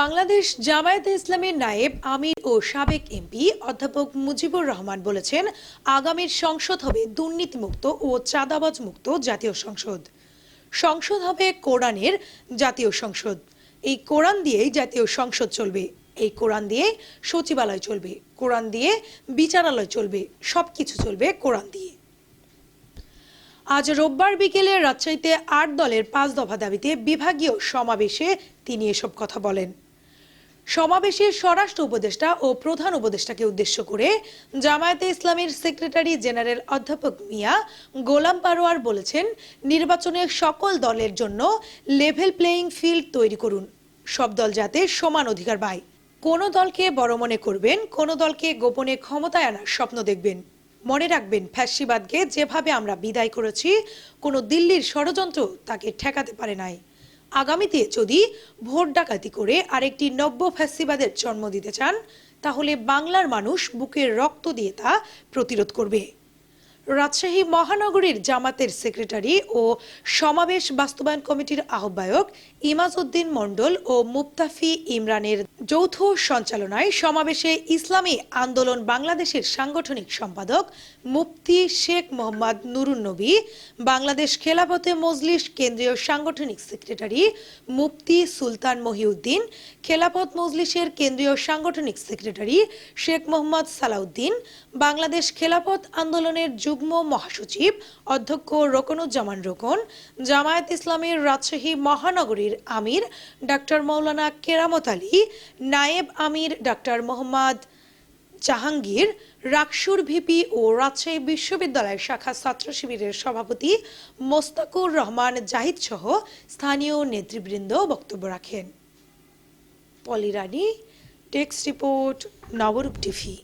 বাংলাদেশ জামায়াতে ইসলামের নায়েব আমির ও সাবেক এমপি অধ্যাপক মুজিবুর রহমান বলেছেন, আগামীর সংসদ হবে দুর্নীতিমুক্ত ও চাঁদাবাজ মুক্ত জাতীয় সংসদ। সংসদ হবে কোরআনের জাতীয় সংসদ। এই কোরআন দিয়েই জাতীয় সংসদ চলবে। এই কোরআন দিয়ে সচিবালয় চলবে। কোরআন দিয়ে বিচারালয় চলবে। সবকিছু চলবে কোরআন দিয়ে। আজ রোববার বিকেলে রাজশাহীতে আট দলের পাঁচ দফা দাবিতে বিভাগীয় সমাবেশে তিনি এসব কথা বলেন। সমাবেশে স্বরাষ্ট্র উপদেষ্টা ও প্রধান উপদেষ্টাকে উদ্দেশ্য করে জামায়াতে ইসলামের সেক্রেটারি জেনারেল অধ্যাপক মিয়া গোলাম পারোয়ার বলেছেন, নির্বাচনে সকল দলের জন্য লেভেল প্লেয়িং ফিল্ড তৈরি করুন। সব দল যাতে সমান অধিকার পায়। কোনো দলকে বড় মনে করবেন, কোনো দলকে গোপনে ক্ষমতায় আনার স্বপ্ন দেখবেন। মনে রাখবেন, ফ্যাসিবাদকে যেভাবে আমরা বিদায় করেছি, কোনো দিল্লির ষড়যন্ত্র তাকে ঠেকাতে পারে নাই। আগামীতে যদি ভোট ডাকাতি করে আরেকটি নব্য ফ্যাসিবাদের জন্ম দিতে চান, তাহলে বাংলার মানুষ বুকের রক্ত দিয়ে তা প্রতিরোধ করবে। রাজশাহী মহানগরীর জামাতের সেক্রেটারি ও সমাবেশ বাস্তবায়ন কমিটির আহ্বায়ক ইমাজউদ্দিন মণ্ডল ও মুফতাফি ইমরানের যৌথ সঞ্চালনায় সমাবেশে ইসলামী আন্দোলন বাংলাদেশের সাংগঠনিক সম্পাদক মুফতি শেখ মোহাম্মদ নুরুন নবী, বাংলাদেশ খেলাফতে মজলিস কেন্দ্রীয় সাংগঠনিক সেক্রেটারি মুফতি সুলতান মহিউদ্দিন, খেলাফত মজলিসের কেন্দ্রীয় সাংগঠনিক সেক্রেটারি শেখ মোহাম্মদ সালাউদ্দিন, বাংলাদেশ খেলাফত আন্দোলনের যুগ্ম মহাসচিব অধ্যক্ষ রোকনুজ্জামান রোকন, জামায়াত ইসলামের রাজশাহী মহানগরীর আমির ডাক্তার মৌলানা কেরামত আলী, নায়েব আমির ডাক্তার মোহাম্মদ জাহাঙ্গীর, রাকসুর ভিপি ও রাজশাহী বিশ্ববিদ্যালয়ের শাখা ছাত্র শিবিরের সভাপতি মোস্তাকুর রহমান জাহিদ সহ স্থানীয় নেতৃবৃন্দ বক্তব্য রাখেন। Polirani text report, Nabarup TV.